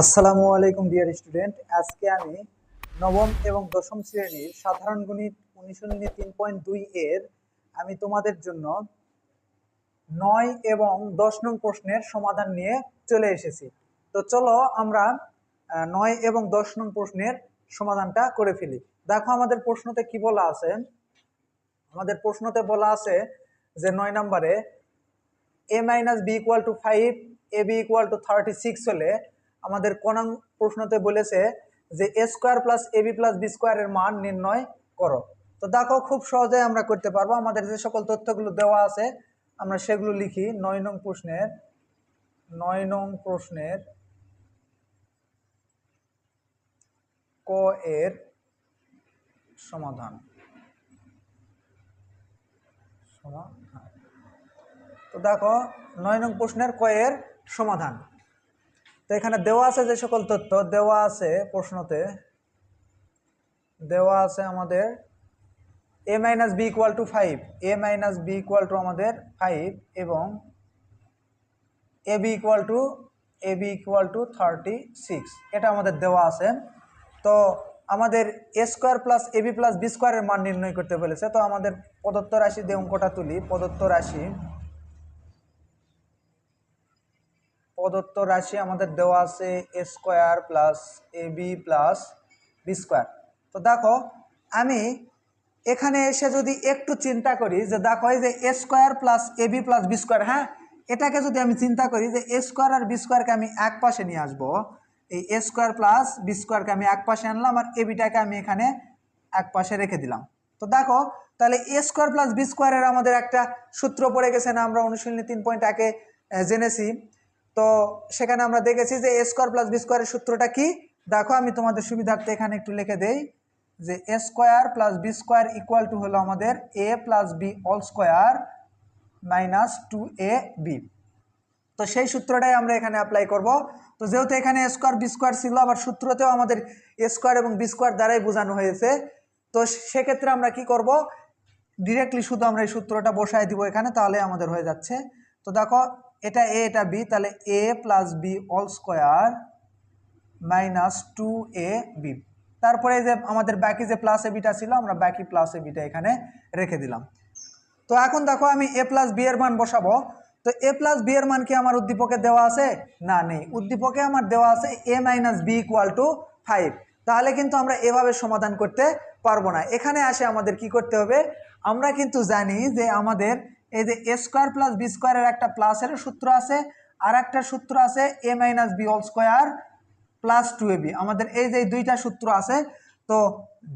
আসসালামু আলাইকুম dear student আজকে আমি নবম এবং দশম শ্রেণির সাধারণ গণিত অনুশীলনী তিন পয়েন্ট দুই এর আমি তোমাদের জন্য নয় এবং দশ নং প্রশ্নের সমাধান নিয়ে চলে এসেছি। তো চলো আমরা নয় এবং দশ নং প্রশ্নের সমাধানটা করে ফেলি। দেখো আমাদের প্রশ্নতে কি বলা আছে? আমাদের প্রশ্নতে বলা আছে যে নয় নম্বরে a minus b equal to five a b equal to thirty six হলে আমাদের কোনাং প্রশ্নতে বলেছে যে a square plus a b plus b স্কোয়ারের মান নির্ণয় করো। তো দেখো, খুব সহজে আমরা করতে পারব। আমাদের যে সকল তথ্যগুলো দেওয়া আছে, আমরা সেগুলো লিখি। নয় নং প্রশ্নের, নয় নং প্রশ্নের ক এর সমাধান। সমাধান। তো দেখো, নয় নং প্রশ্নের ক এর সমাধান। তো এখানে দেওয়া আছে যে সকল তথ্য, দেওয়া আছে প্রশ্নতে, দেওয়া আছে আমাদের a minus b equal to five a minus b equal to আমাদের ফাইভ এবং a b equal to a b equal to thirty six এটা আমাদের দেওয়া আছে। তো আমাদের a square plus a b plus b স্কোয়ারের মান নির্ণয় করতে বলেছে। তো আমাদের প্রদত্ত রাশি দিয়ে অঙ্কটা তুলি, প্রদত্ত রাশি প্রদত্ত রাশি আমাদের দেওয়া আছে a square plus a b plus b square তো দেখো, আমি এখানে এসে যদি একটু চিন্তা করি যে দেখো, এই যে a square plus a b plus b square হ্যাঁ? এটাকে যদি আমি চিন্তা করি যে এ স্কোয়ার আর বি স্কোয়ারকে আমি এক পাশে নিয়ে আসব, এই এ স্কোয়ার প্লাস বি স্কোয়ারকে আমি এক পাশে আনলাম আর এ বিটাকে আমি এখানে এক পাশে রেখে দিলাম। তো দেখো, তাহলে এ স্কোয়ার প্লাস বি স্কোয়ারের আমাদের একটা সূত্র পড়ে গেছে না? আমরা অনুশীলনী তিন পয়েন্ট একে জেনেছি। তো সেখানে আমরা দেখেছি যে এ স্কোয়ার প্লাস বি স্কোয়ারের সূত্রটা কি? দেখো, আমি তোমাদের সুবিধার্থে এখানে একটু লিখে দেই যে a square plus b square equal to হলো আমাদের a plus b all square minus two a b তো সেই সূত্রটাই আমরা এখানে অ্যাপ্লাই করব। তো যেহেতু এখানে এ স্কোয়ার বি স্কোয়ার ছিল, আবার সূত্রতেও আমাদের স্কোয়ার এবং বি স্কোয়ার দ্বারাই বোঝানো হয়েছে। তো সেক্ষেত্রে আমরা কি করব? ডিরেক্টলি শুধু আমরা এই সূত্রটা বসায় দিব এখানে তাহলে আমাদের হয়ে যাচ্ছে। তো দেখো এটা এ এটা বি তাহলে a plus b all square minus two a b তারপরে যে আমাদের বাকি যে প্লাস এ বিটা ছিল, আমরা বাকি প্লাস এ বিটা এখানে রেখে দিলাম। তো এখন দেখো আমি এ প্লাস বি এর মান বসাবো। তো এ প্লাস বি এর মান কি আমার উদ্দীপকে দেওয়া আছে? না, নেই। উদ্দীপকে আমার দেওয়া আছে a minus b equal to five তাহলে কিন্তু আমরা এভাবে সমাধান করতে পারব না। এখানে আসে আমাদের কি করতে হবে? আমরা কিন্তু জানি যে আমাদের এই যে এ স্কোয়ার প্লাস বি স্কোয়ারের একটা প্লাসের সূত্র আছে আর একটা সূত্র আছে a minus b all square plus two a b আমাদের এই যে দুইটা সূত্র আছে, তো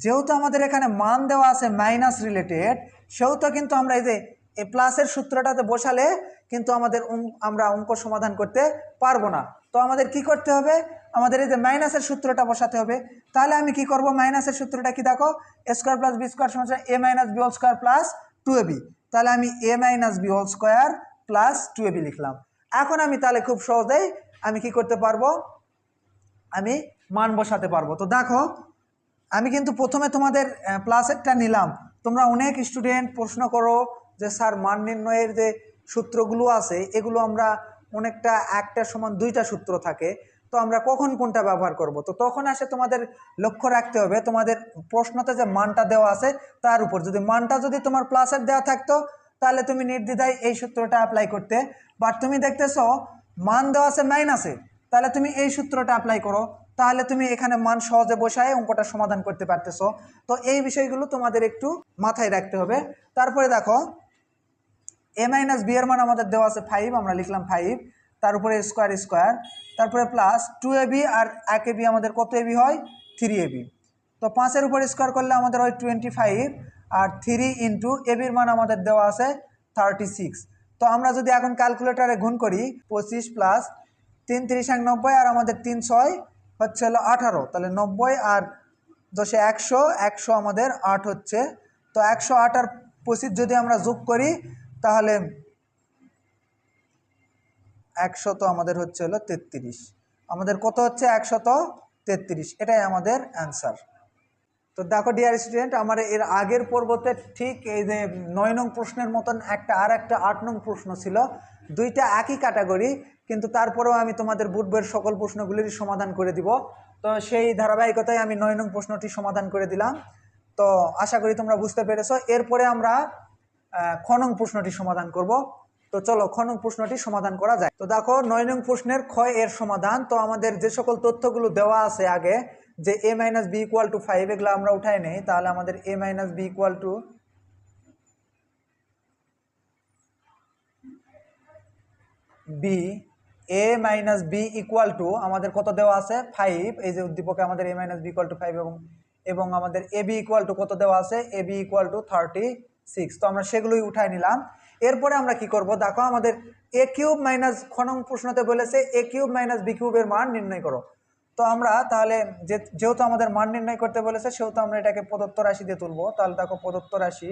যেহেতু আমাদের এখানে মান দেওয়া আছে মাইনাস রিলেটেড সেহেতু কিন্তু আমরা এই যে এ প্লাসের সূত্রটাতে বসালে কিন্তু আমাদের আমরা অঙ্ক সমাধান করতে পারব না। তো আমাদের কি করতে হবে? আমাদের এই যে মাইনাসের সূত্রটা বসাতে হবে। তাহলে আমি কি করব? মাইনাসের সূত্রটা কি দেখো? A square plus b square সমান a minus b whole square plus two a b তাহলে আমি a minus b whole square plus two a b লিখলাম। এখন আমি তাহলে খুব সহজেই আমি কি করতে পারব? আমি মান বসাতে পারব। তো দেখো, আমি কিন্তু প্রথমে তোমাদের প্লাসেরটা নিলাম। তোমরা অনেক স্টুডেন্ট প্রশ্ন করো যে, স্যার, মান নির্ণয়ের যে সূত্রগুলো আছে, এগুলো আমরা অনেকটা একটা সমান দুইটা সূত্র থাকে। তো আমরা কখন কোনটা ব্যবহার করব? তো তখন আসে তোমাদের লক্ষ্য রাখতে হবে। তোমাদের প্রশ্নতে যে মানটা দেওয়া আছে তার উপর। যদি মানটা যদি তোমার প্লাসের দেওয়া থাকতো, তাহলে তুমি নির্দ্বিধায় এই সূত্রটা অ্যাপ্লাই করতে। বাট তুমি দেখতেছো, মান দেওয়া আছে মাইনাসে তাহলে তুমি এই সূত্রটা অ্যাপ্লাই করো। তাহলে তুমি এখানে মান সহজে বসায় অঙ্কটা সমাধান করতে পারতেছো। তো এই বিষয়গুলো তোমাদের একটু মাথায় রাখতে হবে। তারপরে দেখো এ মাইনাস বি এর মান আমাদের দেওয়া আছে ফাইভ আমরা লিখলাম ফাইভ তার উপরে স্কোয়ার স্কোয়ার তারপরে প্লাস টু এবি আর এক এবি আমাদের কত এবি হয়? থ্রি এবি তো পাঁচের উপর স্কোয়ার করলে আমাদের হয় টোয়েন্টি ফাইভ আর থ্রি ইন্টু এবির মান আমাদের দেওয়া আছে থার্টি সিক্স তো আমরা যদি এখন ক্যালকুলেটারে গুণ করি, পঁচিশ প্লাস তিন তিরিশ এক নব্বই আর আমাদের তিন ছয় হচ্ছে হলো আঠারো। তাহলে নব্বই আর দশে একশো একশো আমাদের আট হচ্ছে। তো একশো আট আর পঁচিশ যদি আমরা যোগ করি, তাহলে একশত আমাদের হচ্ছে হলো তেত্রিশ। আমাদের কত হচ্ছে? একশত তেত্রিশ। এটাই আমাদের অ্যান্সার তো দেখো ডিয়ার স্টুডেন্ট আমার এর আগের পর্বতে ঠিক এই যে নয় নং প্রশ্নের মতন একটা আর একটা আট নং প্রশ্ন ছিল। দুইটা একই ক্যাটাগরি কিন্তু তারপরেও আমি তোমাদের বুট বইয়ের সকল প্রশ্নগুলির সমাধান করে দিব। তো সেই ধারাবাহিকতায় আমি নয় নং প্রশ্নটি সমাধান করে দিলাম। তো আশা করি তোমরা বুঝতে পেরেছ। এরপরে আমরা আহ, খ নং প্রশ্নটি সমাধান করব। তো চলো খ নং প্রশ্নটি সমাধান করা যায়। তো দেখো, নয় নং প্রশ্নের ক্ষয় এর সমাধান। তো আমাদের যে সকল তথ্যগুলো দেওয়া আছে আগে, যে a minus b equal to five এগুলো আমরা উঠাই নেই, তাহলে আমাদের a minus b equal to b a minus b equal to আমাদের কত দেওয়া আছে? ফাইভ এই যে উদ্দীপকে আমাদের a minus b equal to five এবং এবং আমাদের এ বি ইকুয়াল টু কত দেওয়া আছে? A b equal to thirty six তো আমরা সেগুলোই উঠাই নিলাম। এরপরে আমরা কি করব? দেখো আমাদের এ কিউব মাইনাস খনং প্রশ্নতে বলেছে এ কিউব মাইনাস বি কিউবের মান নির্ণয় করো। তো আমরা তাহলে যেহেতু আমাদের মান নির্ণয় করতে বলেছে, সেহেতু আমরা এটাকে প্রদত্ত রাশি দিয়ে তুলবো। তাহলে দেখো প্রদত্ত রাশি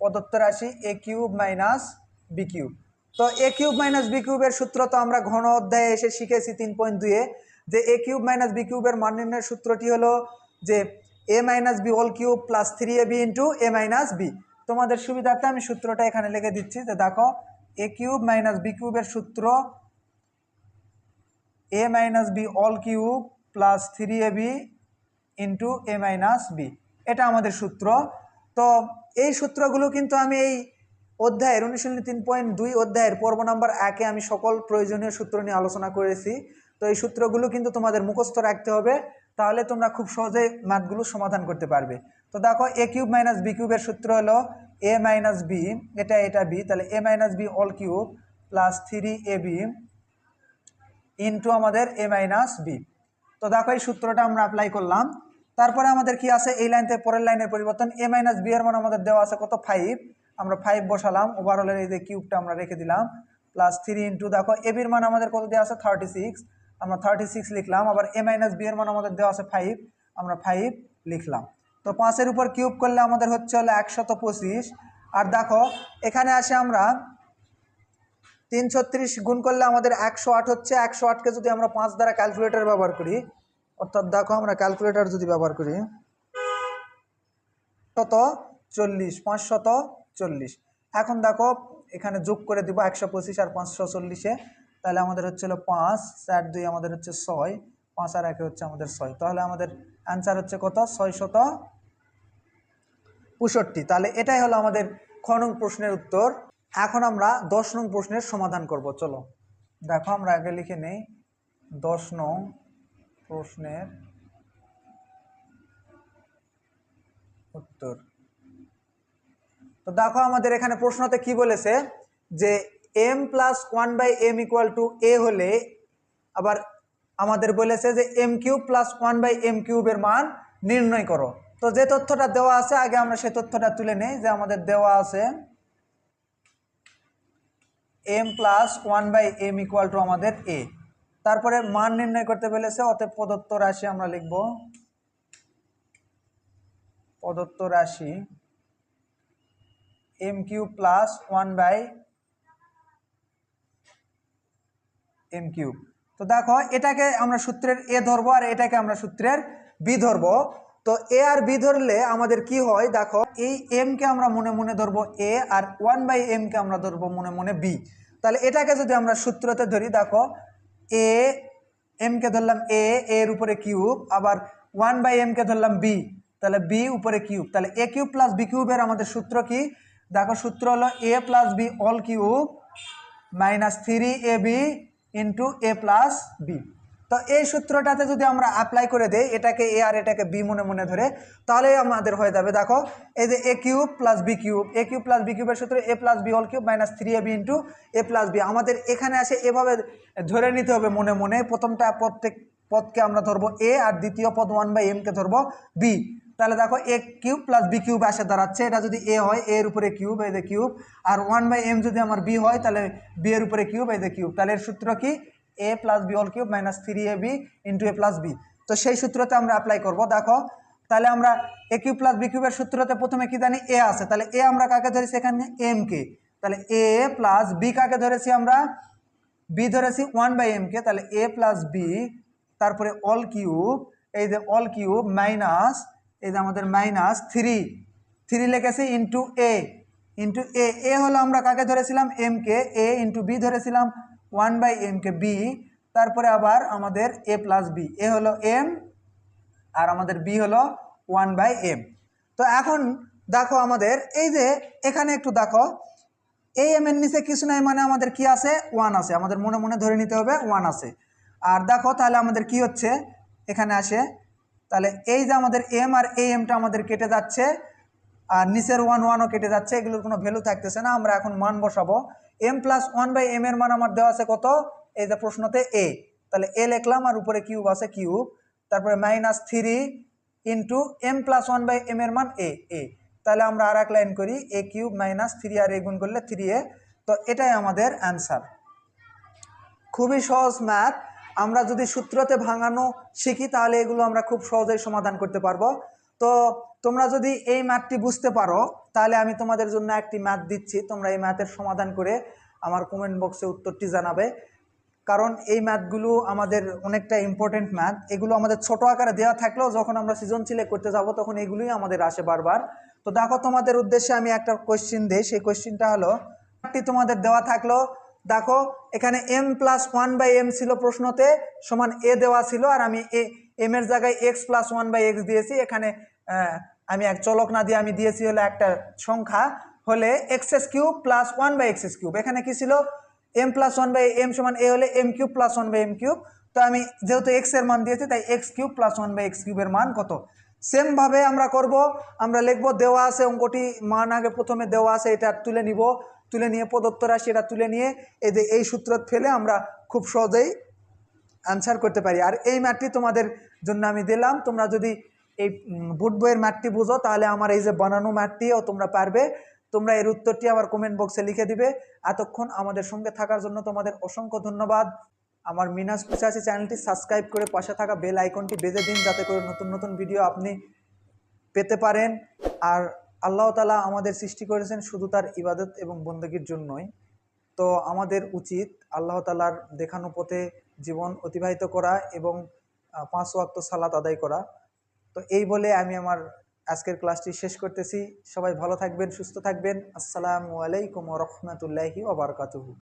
প্রদত্ত রাশি a cube minus b cube. তো এ কিউব মাইনাস বি কিউবের সূত্র তো আমরা ঘন অধ্যায়ে এসে শিখেছি তিন পয়েন্ট দুয়ে যে এ কিউব মাইনাস বি কিউবের মান নির্ণয়ের সূত্রটি হলো যে a minus b all cube plus three a b into a minus b তোমাদের সুবিধার্থে আমি সূত্রটা এখানে লিখে দিচ্ছি যে দেখো এ কিউব মাইনাস বি কিউবের সূত্র a minus b all cube plus three a b into a minus b এটা আমাদের সূত্র। তো এই সূত্রগুলো কিন্তু আমি এই অধ্যায়ের অনুশীলনী তিন পয়েন্ট দুই অধ্যায়ের পর্ব নম্বর একে আমি সকল প্রয়োজনীয় সূত্র নিয়ে আলোচনা করেছি। তো এই সূত্রগুলো কিন্তু তোমাদের মুখস্থ রাখতে হবে, তাহলে তোমরা খুব সহজেই ম্যাথগুলো সমাধান করতে পারবে। তো দেখো এ কিউব মাইনাস বি কিউবের সূত্র হলো এ মাইনাস বি এটা এটা বি তাহলে a minus b all cube plus three a b into আমাদের এ মাইনাস বি তো দেখো এই সূত্রটা আমরা অ্যাপ্লাই করলাম। তারপরে আমাদের কি আছে? এই লাইন থেকে পরের লাইনের পরিবর্তন এ মাইনাস বি এর মান আমাদের দেওয়া আছে কত? ফাইভ আমরা ফাইভ বসালাম ওভারঅলের এই যে কিউবটা আমরা রেখে দিলাম প্লাস থ্রি ইন্টু দেখো এ বির মান আমাদের কত দেওয়া আছে? থার্টি সিক্স আমরা থার্টি সিক্স লিখলাম, আবার এ মাইনাস বি এর মান আমাদের দেওয়া আছে ফাইভ আমরা ফাইভ লিখলাম। তো পাঁচের উপর কিউব করলে আমাদের হচ্ছে হলো একশত পঁচিশ। আর দেখো, এখানে আসে আমরা তিন ছত্রিশ গুণ করলে আমাদের একশো আট হচ্ছে। একশো আটকে যদি আমরা পাঁচ দ্বারা ক্যালকুলেটর ব্যবহার করি, অর্থাৎ দেখো আমরা ক্যালকুলেটর যদি ব্যবহার করি, শত চল্লিশ, পাঁচশত চল্লিশ। এখন দেখো, এখানে যোগ করে দিব একশো পঁচিশ আর পাঁচশো চল্লিশে। তাহলে আমাদের হচ্ছে হলো পাঁচ, চার দুই আমাদের হচ্ছে ছয়, পাঁচ আর একে হচ্ছে আমাদের ছয়। তাহলে আমাদের অ্যান্সার হচ্ছে কত? ছয় শত পঁয়ষট্টি তাহলে এটাই হলো আমাদের খ নং প্রশ্নের উত্তর। এখন আমরা দশ নং প্রশ্নের সমাধান করব, চলো। দেখো, আমরা আগে লিখে নেই। দশ নং প্রশ্নের উত্তর। তো দেখো, আমাদের এখানে প্রশ্নতে কি বলেছে? যে m plus one by m equal to a হলে আবার আমাদের বলেছে যে m cube plus one by m কিউবের মান নির্ণয় করো। তো যে তথ্যটা দেওয়া আছে, আগে আমরা সেই তথ্যটা তুলে নেই, যে আমাদের দেওয়া আছে m plus one by m equal to আমাদের এ তারপরে মান নির্ণয় করতে বলেছে, অতএব প্রদত্ত রাশি আমরা লিখব। প্রদত্ত রাশি m cube plus one by m cube তো দেখো, এটাকে আমরা সূত্রের এ ধরবো, আর এটাকে আমরা সূত্রের বি ধরবো। তো এ আর বি ধরলে আমাদের কি হয়? দেখো, এই এম কে আমরা মনে মনে ধরবো এ আর ওয়ান বাই এম কে আমরা ধরবো মনে মনে বি তাহলে এটাকে যদি আমরা সূত্রতে ধরি, দেখো এ এম কে ধরলাম এ এর উপরে কিউব, আবার ওয়ান বাই এম কে ধরলাম বি তাহলে বি উপরে কিউব। তাহলে এ কিউব প্লাস বি কিউবের আমাদের সূত্র কি? দেখো, সূত্র হলো a plus b all cube minus three a b into a plus b তো এই সূত্রটাতে যদি আমরা অ্যাপ্লাই করে দেই, এটাকে এ আর এটাকে বি মনে মনে ধরে তাহলে আমাদের হয়ে যাবে, দেখো, এই যে a cube plus b cube a cube plus b কিউবের সূত্র a plus b whole cube minus three a b into a plus b আমাদের এখানে আসে এভাবে ধরে নিতে হবে মনে মনে, প্রথমটা প্রত্যেক পদকে আমরা ধরবো এ আর দ্বিতীয় পদ ওয়ান বাই এমকে ধরবো বি তাহলে দেখো a cube plus b cube আসে দাঁড়াচ্ছে, এটা যদি এ হয় এর উপরে কিউব এই যে কিউব আর ওয়ান বাই এম যদি আমার বি হয়, তাহলে বি এর উপরে কিউব এই যে কিউব তাহলে এর সূত্র কি? A plus b all cube minus three a b into a plus b তো সেই সূত্রতে আমরা অ্যাপ্লাই করব। দেখো, তাহলে আমরা এ কিউব প্লাস বি কিউবের সূত্রতে প্রথমে কি জানি এ আছে। তাহলে এ আমরা কাকে ধরেছি এখানে? এম কে। তাহলে এ প্লাস বি কাকে ধরেছি আমরা? বি ধরেছি ওয়ান বাই এম কে। তাহলে এ প্লাস বি তারপরে অল কিউব এই যে অল কিউব মাইনাস এই যে আমাদের মাইনাস থ্রি থ্রি লিখেছি into a into a a হলো আমরা কাকে ধরেছিলাম? এম কে। এ ইন্টু বি ধরেছিলাম। ওয়ান বাই এম কে বি, তারপরে আবার আমাদের এ প্লাস বি। এ হলো এম আর আমাদের বি হলো ওয়ান বাই এম। তো এখন দেখো আমাদের, এই যে এখানে একটু দেখো, এই এম এর নিচে কিছু নাই মানে আমাদের কি আছে? ওয়ান আছে। আমাদের মনে মনে ধরে নিতে হবে ওয়ান আছে। আর দেখো তাহলে আমাদের কি হচ্ছে? এখানে আসে, তাহলে এই যে আমাদের এম আর এই এমটা আমাদের কেটে যাচ্ছে, আর নিচের ওয়ান ওয়ানও কেটে যাচ্ছে, এগুলোর কোনো ভ্যালু থাকতেছে না, আমরা এখন মান বসাবো। M plus one by m এর মান আমার দেওয়া আছে কত? এই যে প্রশ্নতে এ তাহলে এ লিখলাম আর উপরে কিউব আছে কিউব তারপরে minus three into m plus one by m এর মান এ এ তাহলে আমরা আর এক লাইন করি এ কিউব মাইনাস থ্রি আর এ গুণ করলে থ্রি এ তো এটাই আমাদের অ্যান্সার খুবই সহজ ম্যাথ আমরা যদি সূত্রতে ভাঙানো শিখি, তাহলে এগুলো আমরা খুব সহজেই সমাধান করতে পারব। তো তোমরা যদি এই ম্যাথটি বুঝতে পারো, তাহলে আমি তোমাদের জন্য একটি ম্যাথ দিচ্ছি। তোমরা এই ম্যাথের সমাধান করে আমার কমেন্ট বক্সে উত্তরটি জানাবে। কারণ এই ম্যাথগুলো আমাদের অনেকটা ইম্পর্টেন্ট ম্যাথ এগুলো আমাদের ছোট আকারে দেওয়া থাকলেও যখন আমরা সৃজনশীলে করতে যাব, তখন এগুলোই আমাদের আসে বারবার। তো দেখো তোমাদের উদ্দেশ্যে আমি একটা কোয়েশ্চিন দিই। সেই কোয়েশ্চিনটা হলো ম্যাথটি তোমাদের দেওয়া থাকল, দেখো, এখানে m plus one by m ছিল প্রশ্নতে, সমান এ দেওয়া ছিল, আর আমি এ এম এর জায়গায় x plus one by x দিয়েছি। এখানে আমি এক চলক না দিয়ে আমি দিয়েছি হলো একটা সংখ্যা, হলে x S cube plus one by x S cube. এখানে কি ছিল? M plus one by m সমান এ হলে m cube plus one by m cube. তো আমি যেহেতু এক্সের মান দিয়েছি, তাই x cube plus one by x কিউবের মান কত? সেমভাবে আমরা করব, আমরা লিখব দেওয়া আছে অঙ্কটি, মান আগে প্রথমে দেওয়া আছে, এটা তুলে নিব। তুলে নিয়ে প্রদত্ত রাশি এটা তুলে নিয়ে এই যে এই সূত্র ফেলে আমরা খুব সহজেই অ্যান্সার করতে পারি। আর এই ম্যাথটি তোমাদের জন্য আমি দিলাম। তোমরা যদি এই বুট বইয়ের ম্যাথটি বুঝো, তাহলে আমার এই যে বানানো ম্যাথটিও তোমরা পারবে। তোমরা এর উত্তরটি আমার কমেন্ট বক্সে লিখে দিবে। এতক্ষণ আমাদের সঙ্গে থাকার জন্য তোমাদের অসংখ্য ধন্যবাদ। আমার মিনাস পিছাশি চ্যানেলটি সাবস্ক্রাইব করে পাশে থাকা বেল আইকনটি বেজে দিন, যাতে করে নতুন নতুন ভিডিও আপনি পেতে পারেন। আর আল্লাহ তালা আমাদের সৃষ্টি করেছেন শুধু তার ইবাদত এবং বন্দগীর জন্যই। তো আমাদের উচিত আল্লাহ তালার দেখানো পথে জীবন অতিবাহিত করা এবং পাঁচ ওয়াক্ত সালাত আদায় করা। তো এই বলে আমি আমার আজকের ক্লাসটি শেষ করতেছি। সবাই ভালো থাকবেন, সুস্থ থাকবেন। আসসালামু আলাইকুম রহমতুল্লাহি ওবরকাতুহু